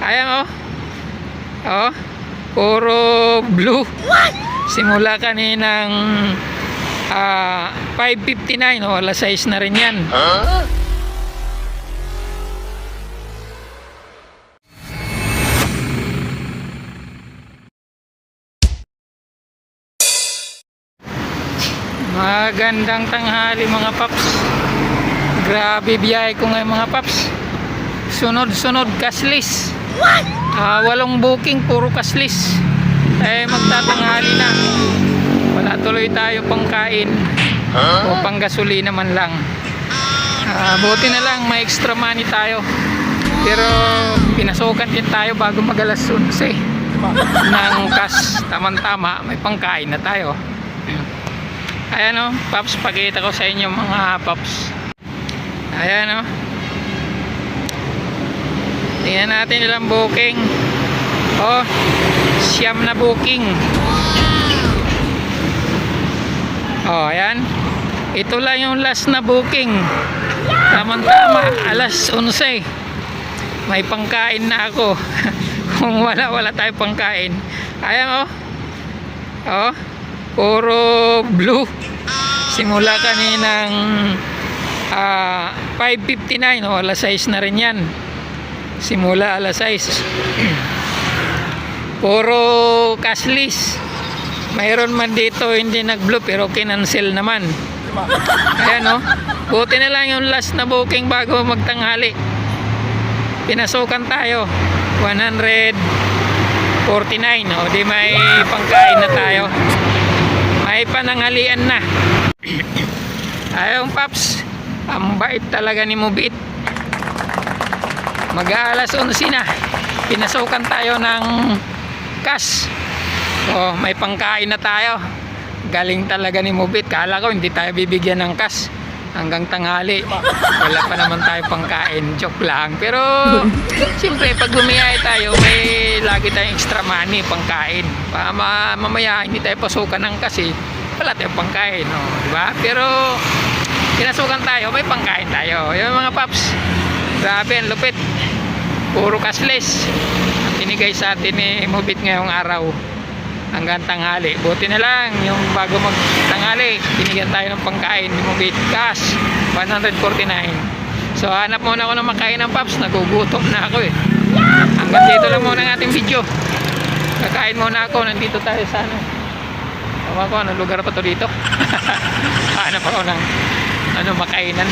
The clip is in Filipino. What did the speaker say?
Ayan oh. Oh. Puro blue. Simula kaninang ah 5.59 oh, alas 6 na rin yan. Magandang tanghali mga paps. Grabe biyahe ko ngayon mga paps. Sunod-sunod cashless. Ah, walong booking, puro cashless. Eh, magtatanghali na. Wala tuloy tayo pang kain. O pang gasolina man lang. Ah, buti na lang, may extra money tayo. Pero pinasukan din tayo bago mag alas 11 ng cash. Tamang-tama, may pangkain na tayo. Ayan o, Paps, pakita ko sa inyo mga Paps. Ayan o. Tingnan natin ilang booking. Oh, siyam na booking. Oh, ayan. Ito lang yung last na booking. Tamang-tama, alas 11. May pangkain na ako. Kung wala, wala tayo pangkain. Ayan oh. Oh, puro blue. Simula kaninang ah 5.59 o alas 6 na rin yan. Simula alas 6. Puro cashless. Mayroon man dito hindi nag-blue pero kinancel naman. Ayan o. Buti na lang yung last na booking bago magtanghali. Pinasukan tayo. 149. O di may pangkain na tayo. May pananghalian na. Ayong paps. Ang bait talaga ni Mubit. Mag-aalas 11 na. Pinasukan tayo ng cash. Oh, may pangkain na tayo. Galing talaga ni Mubit. Kala ko hindi tayo bibigyan ng cash hanggang tanghali. Wala pa naman tayo pangkain. Joke lang. Pero siyempre pag bumiyay tayo, may lagi tayong extra money pangkain. Pa ma- mamaya hindi tayo pasukan ng kasi wala tayong pangkain, no? di ba? Pero pinasukan tayo, may pangkain tayo. Yung mga paps, grabe ang lupit. Puro cashless. Binigay sa atin ni Mubit ngayong araw hanggang tanghali. Buti na lang yung bago magtanghali, binigyan tayo ng pangkain ni Mubit cash 149. So hanap muna ako ng makain ng paps, nagugutom na ako eh. Hanggang dito lang muna ang ating video. Kakain muna ako, nandito tayo sa ano. Tawa ko, anong lugar pa to dito? Hanap ako ng ano, makainan.